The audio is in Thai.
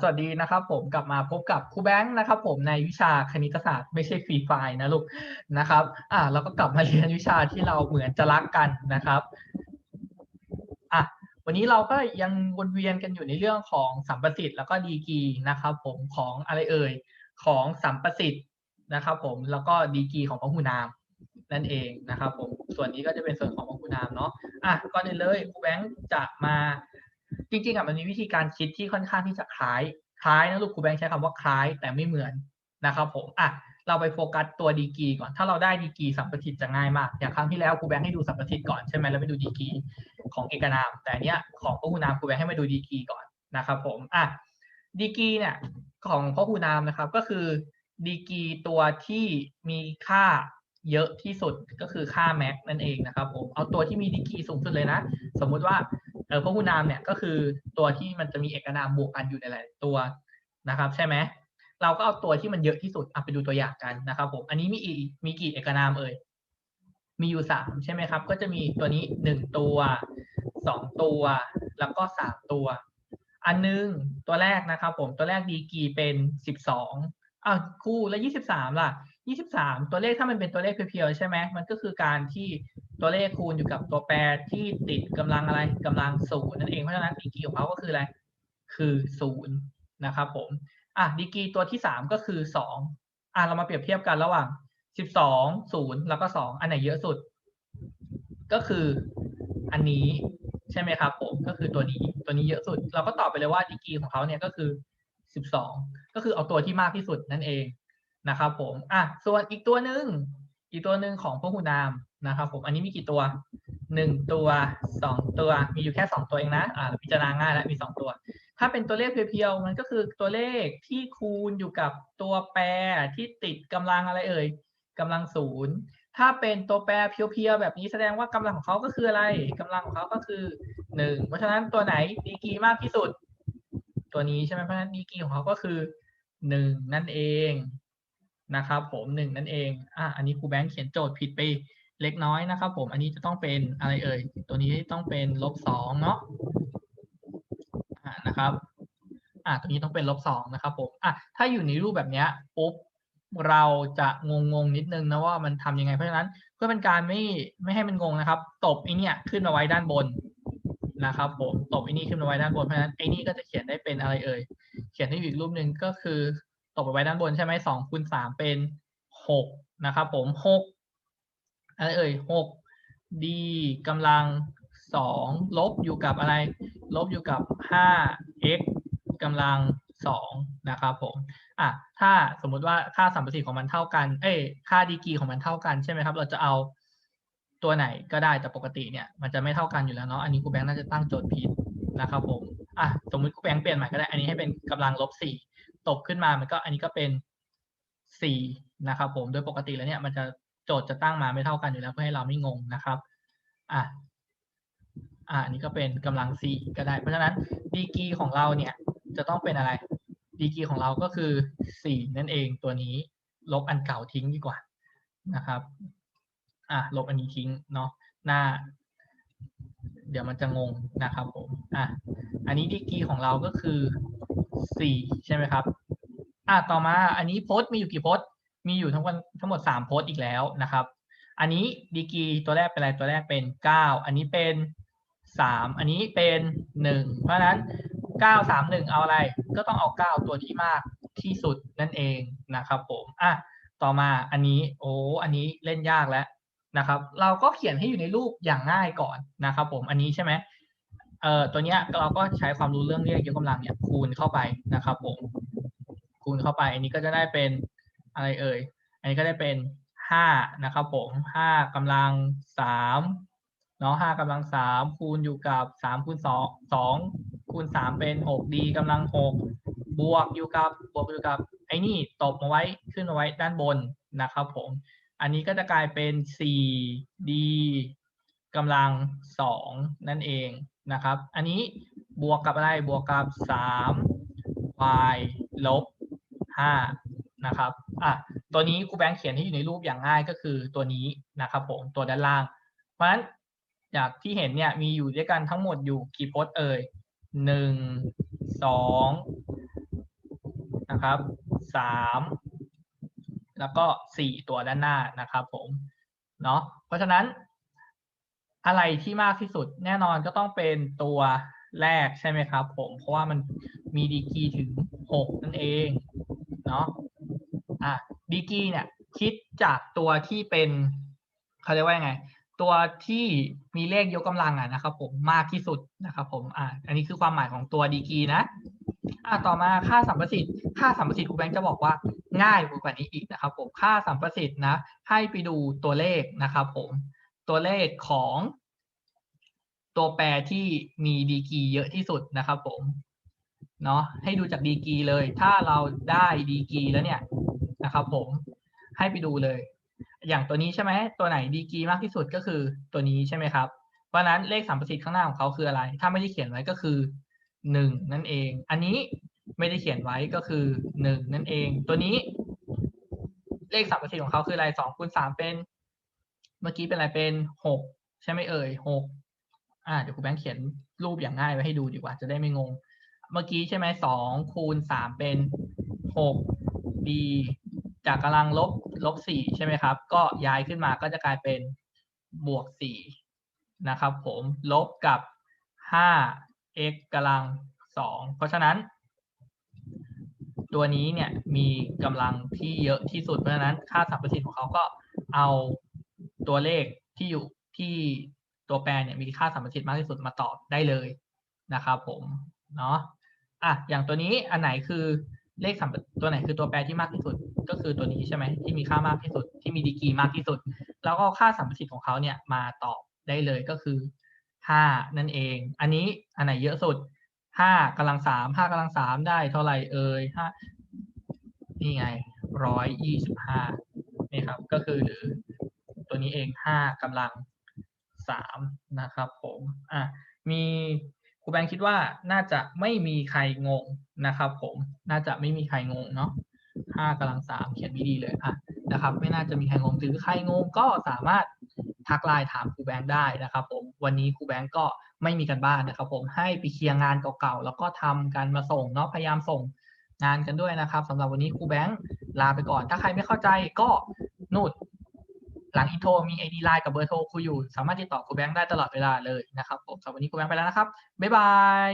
สวัสดีนะครับ ผมกลับมาพบกับครูแบงค์นะครับ ผมในวิชาคณิตศาสตร์ไม่ใช่ฟรีไฟล์นะลูกนะครับ อ่าเราก็กลับมาเรียนวิชาที่เราเหมือนจะรักกันนะครับอะวันนี้เราก็ยังวนเวียนกันอยู่ในเรื่องของสัมประสิทธิ์แล้วก็ดีกีนะครับ ผมของอะไรเอ่ยของสัมประสิทธิ์นะครับ ผมแล้วก็ดีกีของพหูนาม นั่นเองนะครับ ผมส่วนนี้ก็จะเป็นส่วนของพหูนามเนาะอะก่อนอื่นเลยครูแบงค์จะมา จริงๆอะมันมีวิธีการคิดที่ค่อนข้างที่จะคล้ายคล้ายนะลูกครูแบงค์ใช้คำว่าคล้ายแต่ไม่เหมือนนะครับผมอะเราไปโฟกัสตัวดีกีก่อน ถ้าเราได้ดีกีสัมปะทธิ์จะง่ายมาก อย่างครั้งที่แล้วครูแบงค์ให้ดูสัมปะทธิ์ก่อนใช่ไหมแล้วไปดูดีกีของเอกนาม แต่อันเนี้ยของพหูนามครูแบงค์ให้มาดูดีกีก่อนนะครับผมอะดีกีเนี่ยของพหูนามนะครับก็คือดีกีตัวที่มีค่าเยอะที่สุดก็คือค่าแม็กนั่นเองนะครับผมเอาตัวที่มีดีกีสูงสุดเลยนะ สมมุติว่า เออพหูนามเนี่ยก็คือตัวที่มันจะมีเอกนามบวกกันอยู่ในหลายตัวนะครับ ใช่ไหมเราก็เอาตัวที่มันเยอะที่สุดเอาไปดูตัวอย่างกันนะครับผมอันนี้มีอีกมีกี่เอกนามเอ่ยมีอยู่สามใช่ไหมครับ ก็จะมีตัวนี้หนึ่งตัวสองตัว แล้วก็สามตัว อันนึงตัวแรกนะครับ ผมตัวแรกดีกีเป็นสิบสองอะคู่แล้วยี่สิบสามล่ะ ยี่สิบสามตัวเลขถ้ามันเป็นตัวเลขเพียวๆใช่ไหมมันก็คือการที่ตัวเลขคูณอยู่กับตัวแปรที่ติดกำลังอะไรกำลังศูนย์นั่นเองเพราะฉะนั้นดีกรีของเขาก็คืออะไรคือศูนย์นะครับผมอะดีกรีตัวที่สามก็คือสองอะเรามาเปรียบเทียบกันระหว่างสิบสองศูนย์แล้วก็สองอันไหนเยอะสุด ก็คืออันนี้ใช่ไหมครับผมก็คือตัวนี้ตัวนี้เยอะสุด เราก็ตอบไปเลยว่าดีกรีของเขาเนี่ยก็คือสิบสองก็คือเอาตัวที่มากที่สุดนั่นเอง นะครับผมอะส่วนอีกตัวหนึ่งอีกตัวหนึ่งของพหูนามนะครับผมอันนี้มีกี่ตัวหนึ่งตัวสองตัวมีอยู่แค่สองตัวเองนะอ่าพิจารณาง่ายแล้วมีสองตัว ถ้าเป็นตัวเลขเพียวๆมันก็คือตัวเลขที่คูณอยู่กับตัวแปรที่ติดกำลังอะไรเอ่ยกำลังศูนย์ถ้าเป็นตัวแปรเพียวๆแบบนี้แสดงว่ากำลังของเขาก็คืออะไรกำลังของเขาก็คือหนึ่งเพราะฉะนั้นตัวไหนดีกีมากที่สุด ตัวนี้ใช่ไหมเพราะฉะนั้นดีกีของเขาก็คือหนึ่งนั่นเอง นะครับผมหนึ่งนั่นเองอะอันนี้ครูแบงค์เขียนโจทย์ผิดไปเล็กน้อยนะครับ ผมอันนี้จะต้องเป็นอะไรเอ่ย ตัวนี้ต้องเป็นลบสองเนาะอ่านะครับอ่าตัวนี้ต้องเป็นลบสองนะครับผมอะถ้าอยู่ในรูปแบบเนี้ยปุ๊บเราจะงงงนิดนึงนะว่ามันทำยังไงเพราะฉะนั้นเพื่อเป็นการไม่ไม่ให้มันงงนะครับ ตบไอเนี้ยขึ้นมาไว้ด้านบนนะครับผมตบไอนี่ขึ้นมาไว้ด้านบนเพราะฉะนั้นไอนี่ก็จะเขียนได้เป็นอะไรเอ่ย เขียนได้อีกรูปหนึ่งก็คือ ตบไปไว้ด้านบนใช่ไหมสองคูณสามเป็นหกนะครับผมหกอะไรเอ่ยหกดีกำลังสองลบอยู่กับอะไร ลบอยู่กับห้า x กำลังสองนะครับผมอะถ้าสมมุติว่าค่าสัมประสิทธิ์ของมันเท่ากัน เอ้ยค่าดีกีของมันเท่ากันใช่ไหมครับ เราจะเอาตัวไหนก็ได้แต่ปกติเนี่ยมันจะไม่เท่ากันอยู่แล้วเนาะอันนี้ครูแบงค์น่าจะตั้งโจทย์ผิดนะครับผมอะสมมติครูแบงค์เปลี่ยนใหม่ก็ได้ อันนี้ให้เป็นกำลังลบสี่ ตบขึ้นมามันก็อันนี้ก็เป็นสี่นะครับผมโดยปกติแล้วเนี่ยมันจะโจทย์จะตั้งมาไม่เท่ากันอยู่แล้วเพื่อให้เราไม่งงนะครับอะอะอันนี้ก็เป็นกำลังสี่ก็ได้ เพราะฉะนั้นดีกีของเราเนี่ยจะต้องเป็นอะไรดีกีของเราก็คือสี่นั่นเองตัวนี้ลบอันเก่าทิ้งดีกว่านะครับอะลบอันนี้ทิ้งเนาะหน้า เดี๋ยวมันจะงงนะครับผมอะอันนี้ดีกรีของเราก็คือสี่ใช่ไหมครับอะต่อมาอันนี้โพสต์มีอยู่กี่โพสต์มีอยู่ทั้งวันทั้งหมดสามโพสต์อีกแล้วนะครับ อันนี้ดีกรีตัวแรกเป็นอะไรตัวแรกเป็นเก้าอันนี้เป็นสามอันนี้เป็นหนึ่งเพราะฉะนั้นเก้าสามหนึ่งเอาอะไรก็ต้องเอาเก้าตัวที่มากที่สุดนั่นเองนะครับผมอะต่อมาอันนี้โอ้อันนี้เล่นยากแล้ว นะครับ เราก็เขียนให้อยู่ในรูปอย่างง่ายก่อนนะครับ ผมอันนี้ใช่ไหมเอ่อตัวเนี้ยเราก็ใช้ความรู้เรื่องเรียกยกกำลังเนี่ยคูณเข้าไปนะครับ ผม คูณเข้าไป อันนี้ก็จะได้เป็นอะไรเอ่ย อันนี้ก็ได้เป็นห้านะครับ ผมห้ากำลังสามเนาะห้ากำลังสามคูณอยู่กับสามคูณสองสองคูณสามเป็นหกดีกำลังหกบวกอยู่กับบวกอยู่กับไอ้นี่ตบมาไว้ขึ้นมาไว้ด้านบนนะครับ ผม อันนี้ก็จะกลายเป็นสี่ดีกำลังสองนั่นเองนะครับ อันนี้บวกกับอะไร บวกกับสาม y ลบห้านะครับ อะ ตัวนี้ครูแบงค์เขียนให้อยู่ในรูปอย่างง่ายก็คือตัวนี้นะครับผม ตัวด้านล่าง เพราะฉะนั้นจากที่เห็นเนี่ยมีอยู่ด้วยกันทั้งหมดอยู่กี่พสต์เอ่ยหนึ่งสองนะครับสาม แล้วก็สี่ตัวด้านหน้านะครับผมเนาะเพราะฉะนั้น อะไรที่มากที่สุดแน่นอนก็ต้องเป็นตัวแรกใช่ไหมครับ ผมเพราะว่ามันมีดีกีถึงหกนั่นเองเนาะอะดีกีเนี่ยคิดจากตัวที่เป็นเขาเรียกว่ายังไง ตัวที่มีเลขยกกำลังอะนะครับ ผมมากที่สุดนะครับ ผมอะอันนี้คือความหมายของตัวดีกีนะอะต่อมาค่าสัมประสิทธิ์ค่าสัมประสิทธิ์ครูแบงค์จะบอกว่า ง่ายกว่านี้อีกนะครับผมค่าสัมประสิทธิ์นะ ให้ไปดูตัวเลขนะครับผมตัวเลขของตัวแปรที่มีดีกีเยอะที่สุดนะครับผมเนาะให้ดูจากดีกีเลย ถ้าเราได้ดีกีแล้วเนี่ยนะครับผมให้ไปดูเลย อย่างตัวนี้ใช่ไหมตัวไหนดีกีมากที่สุดก็คือตัวนี้ใช่ไหมครับเพราะฉะนั้นเลขสัมประสิทธิ์ข้างหน้าของเขาคืออะไร ถ้าไม่ได้เขียนไว้ก็คือหนึ่งนั่นเอง อันนี้ ไม่ได้เขียนไว้ก็คือหนึ่งนั่นเอง ตัวนี้ เลขสัมประสิทธิ์ของเขาคืออะไรสองคูณสามเป็น เมื่อกี้เป็นอะไรเป็นหกใช่ไหมเอ่ยหกอ่าเดี๋ยวครูแบงค์เขียนรูปอย่างง่ายไว้ให้ดูดีกว่าจะได้ไม่งง เมื่อกี้ใช่ไหมสองคูณสามเป็นหกดีจากกำลังลบลบสี่ใช่ไหมครับ ก็ย้ายขึ้นมาก็จะกลายเป็นบวกสี่นะครับ ผมลบกับห้า x กำลังสองเพราะฉะนั้น ตัวนี้เนี่ยมีกำลังที่เยอะที่สุดเพราะฉะนั้นค่าสัมประสิทธิ์ของเขาก็เอาตัวเลขที่อยู่ที่ตัวแปรเนี่ยมีค่าสัมประสิทธิ์มากที่สุดมาตอบได้เลยนะครับผมเนาะอะอย่างตัวนี้อันไหนคือเลขสัมปตัวไหนคือตัวแปรที่มากที่สุด ก็คือตัวนี้ใช่ไหมที่มีค่ามากที่สุด ที่มีดีกรีมากที่สุด แล้วก็ค่าสัมประสิทธิ์ของเขาเนี่ยมาตอบได้เลยก็คือห้านั่นเอง อันนี้อันไหนเยอะสุด ห้ากำลังสามห้ากำลังสามได้เท่าไหร่เอ่ยห้านี่ไงร้อยยี่สิบห้านี่ครับก็คือหรือตัวนี้เองห้ากำลังสามนะครับผมอะมีครูแบงค์คิดว่าน่าจะไม่มีใครงงนะครับผมน่าจะไม่มีใครงงเนาะห้ากำลังสามเขียนดีเลยอะนะครับ ไม่น่าจะมีใครงงหรือใครงงก็สามารถทักไลน์ถามครูแบงค์ได้นะครับผม วันนี้ครูแบงก์ก็ไม่มีกันบ้านนะครับ ผมให้ไปเคลียร์งานเก่าๆแล้วก็ทำกันมาส่งเนาะพยายามส่งงานกันด้วยนะครับสำหรับวันนี้ครูแบงก์ลาไปก่อน ถ้าใครไม่เข้าใจก็นูดหลังอินโทรมีไอดีไลน์กับเบอร์โทรครูอยู่ สามารถติดต่อครูแบงค์ได้ตลอดเวลาเลยนะครับผมสำหรับวันนี้ครูแบงค์ไปแล้วนะครับ บ๊ายบาย